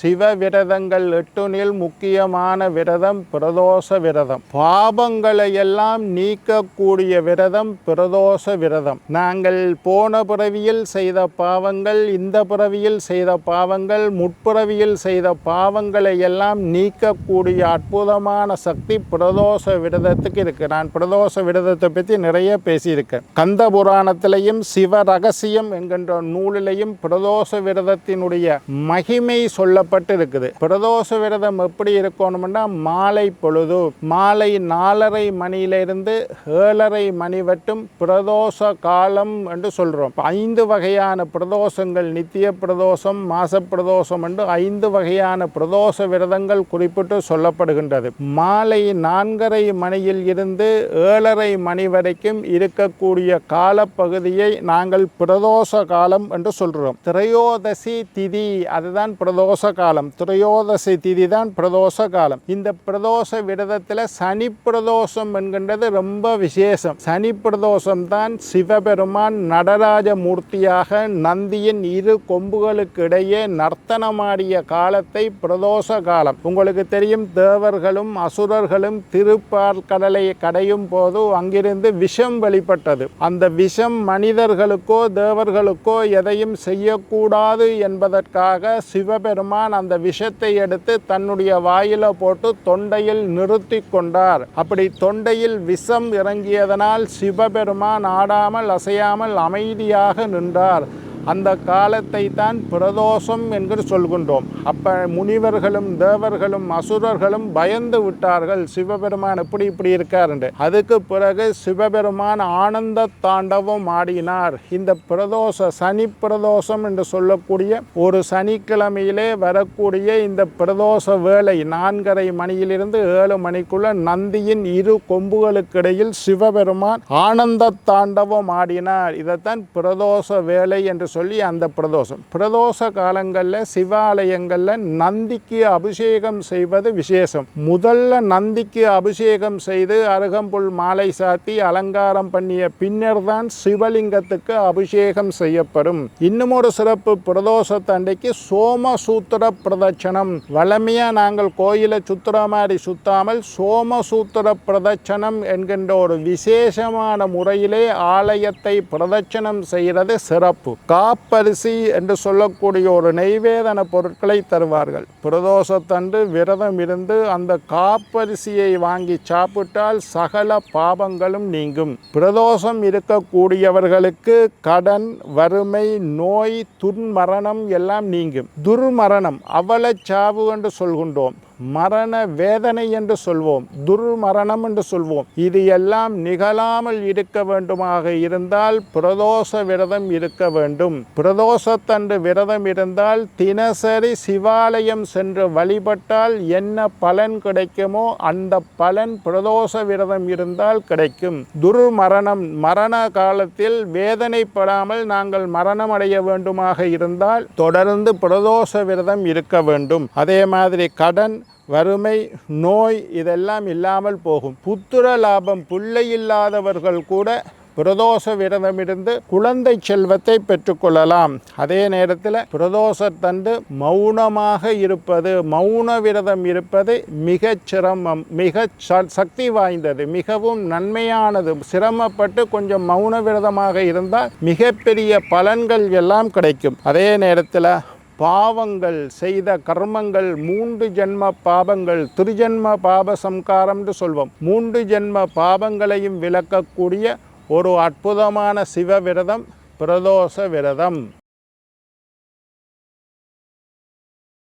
சிவ விரதங்கள் எட்டுனில் முக்கியமான விரதம் பிரதோஷ விரதம். பாபங்களை எல்லாம் நீக்கக்கூடிய விரதம் பிரதோஷ விரதம். நாங்கள் போன பிறவியில் செய்த பாவங்கள் இந்த பிறவியில் செய்த பாவங்கள் முற்பிறவியில் செய்த பாவங்களை எல்லாம் நீக்கக்கூடிய அற்புதமான சக்தி பிரதோஷ விரதத்துக்கு இருக்கு. நான் பிரதோஷ விரதத்தை பற்றி நிறைய பேசியிருக்கேன். கந்த புராணத்திலையும் சிவ ரகசியம் என்கின்ற நூலிலையும் பிரதோஷ விரதத்தினுடைய மகிமை சொல்ல சொல்லப்பட்டு இருக்குது பிரதோஷ விரதம் எப்படி இருக்கணும்னா மாலை பொழுது மாலை நாலரை மணியிலிருந்து ஏழரை மணி வட்டும் பிரதோஷ காலம் என்று சொல்கிறோம் ஐந்து வகையான பிரதோஷங்கள் நித்திய பிரதோஷம் மாச பிரதோஷம் என்று ஐந்து வகையான பிரதோஷ விரதங்கள் குறிப்பிட்டு சொல்லப்படுகின்றது. மாலை நான்கரை மணியில் இருந்து ஏழரை மணி வரைக்கும் இருக்கக்கூடிய காலப்பகுதியை நாங்கள் பிரதோஷ காலம் என்று சொல்கிறோம் திரையோதசி திதி அதுதான் பிரதோஷ காலம் திரையோதசி திதி தான் பிரதோஷ காலம். இந்த பிரதோஷ விரதத்தில் சனி பிரதோஷம் என்கின்றது ரொம்ப விசேஷம். சனி பிரதோஷம் தான் சிவபெருமான் நடராஜ மூர்த்தியாக நந்தியின் இரு கொம்புகளுக்கு இடையே நர்த்தனமாடிய காலத்தை பிரதோஷ காலம். உங்களுக்கு தெரியும் தேவர்களும் அசுரர்களும் திருப்பால் கடலை கடையும் போது அங்கிருந்து விஷம் வெளிப்பட்டது. அந்த விஷம் மனிதர்களுக்கோ தேவர்களுக்கோ எதையும் செய்யக்கூடாது என்பதற்காக சிவபெருமான் அந்த விஷத்தை எடுத்து தன்னுடைய வாயில போட்டு தொண்டையில் நிறுத்தி கொண்டார். அப்படி தொண்டையில் விஷம் இறங்கியதனால் சிவபெருமான் ஆடாமல் அசையாமல் அமைதியாக நின்றார். அந்த காலத்தை தான் பிரதோஷம் என்று சொல்கின்றோம். அப்ப முனிவர்களும் தேவர்களும் அசுரர்களும் பயந்து விட்டார்கள். சிவபெருமான் எப்படி இப்படி இருக்கார் என்று. அதுக்கு பிறகு சிவபெருமான் ஆனந்த தாண்டவம் ஆடினார். இந்த பிரதோஷ சனி பிரதோஷம் என்று சொல்லக்கூடிய ஒரு சனிக்கிழமையிலே வரக்கூடிய இந்த பிரதோஷ வேலை நான்கரை மணியிலிருந்து ஏழு மணிக்குள்ள நந்தியின் இரு கொம்புகளுக்கிடையில் சிவபெருமான் ஆனந்த தாண்டவம் ஆடினார். இதைத்தான் பிரதோஷ வேலை என்று சொல்லி அந்த பிரதோஷம். பிரதோஷ காலங்களில் சிவாலயங்களில் நந்திக்கு அபிஷேகம் செய்வது விசேஷம். முதல்ல நந்திக்கு அபிஷேகம் செய்து அருகம்புல் மாலை சாத்தி அலங்காரம் பண்ணிய பின்னர் தான் சிவலிங்கத்துக்கு அபிஷேகம் செய்யப்படும். இன்னும் ஒரு சிறப்பு பிரதோஷத்தண்டைக்கு சோமசூத்திர பிரதட்சணம். வளமையாக நாங்கள் கோயிலை சுத்துற மாதிரி சுத்தாமல் சோமசூத்திர பிரதட்சணம் என்கின்ற ஒரு விசேஷமான முறையிலே ஆலயத்தை பிரதட்சணம் செய்கிறது சிறப்பு. காப்பரிசி என்று சொல்லக்கூடிய ஒரு நெய்வேதன பொருட்களை தருவார்கள். பிரதோஷத்தன்று விரதம் இருந்து அந்த காப்பரிசியை வாங்கி சாப்பிட்டால் சகல பாபங்களும் நீங்கும். பிரதோஷம் இருக்கக்கூடியவர்களுக்கு கடன் வறுமை நோய் துன்மரணம் எல்லாம் நீங்கும். துர்மரணம் அவலச்சாவு என்று சொல்கின்றோம். மரண வேதனை என்று சொல்வோம் துர்மரணம் என்று சொல்வோம். இது எல்லாம் நிகழாமல் இருக்க வேண்டுமாக இருந்தால் பிரதோஷ விரதம் இருக்க வேண்டும். பிரதோஷத்தன்று விரதம் இருந்தால் தினசரி சிவாலயம் சென்று வழிபட்டால் என்ன பலன் கிடைக்குமோ அந்த பலன் பிரதோஷ விரதம் இருந்தால் கிடைக்கும். துர்மரணம் மரண காலத்தில் வேதனைப்படாமல் நாங்கள் மரணம் அடைய வேண்டுமாக இருந்தால் தொடர்ந்து பிரதோஷ விரதம் இருக்க வேண்டும். அதே மாதிரி கடன் வறுமை நோய் இதெல்லாம் இல்லாமல் போகும். புத்திர லாபம் பிள்ளை இல்லாதவர்கள் கூட பிரதோஷ விரதமிருந்து குழந்தை செல்வத்தை பெற்றுக்கொள்ளலாம் அதே நேரத்தில் பிரதோஷத்தன்று மௌனமாக இருப்பது மௌன விரதம் இருப்பது மிகச் சிரமம் மிக ச- சக்தி வாய்ந்தது மிகவும் நன்மையானது. சிரமப்பட்டு கொஞ்சம் மௌன விரதமாக இருந்தால் மிகப்பெரிய பலன்கள் எல்லாம் கிடைக்கும். அதே நேரத்தில் பாவங்கள் செய்த கர்மங்கள் மூன்று ஜென்ம பாபங்கள் திருஜென்ம பாப சம்காரம்னு சொல்வோம். மூன்று ஜென்ம பாபங்களையும் விளக்கக்கூடிய ஒரு அற்புதமான சிவ விரதம் பிரதோஷ விரதம்.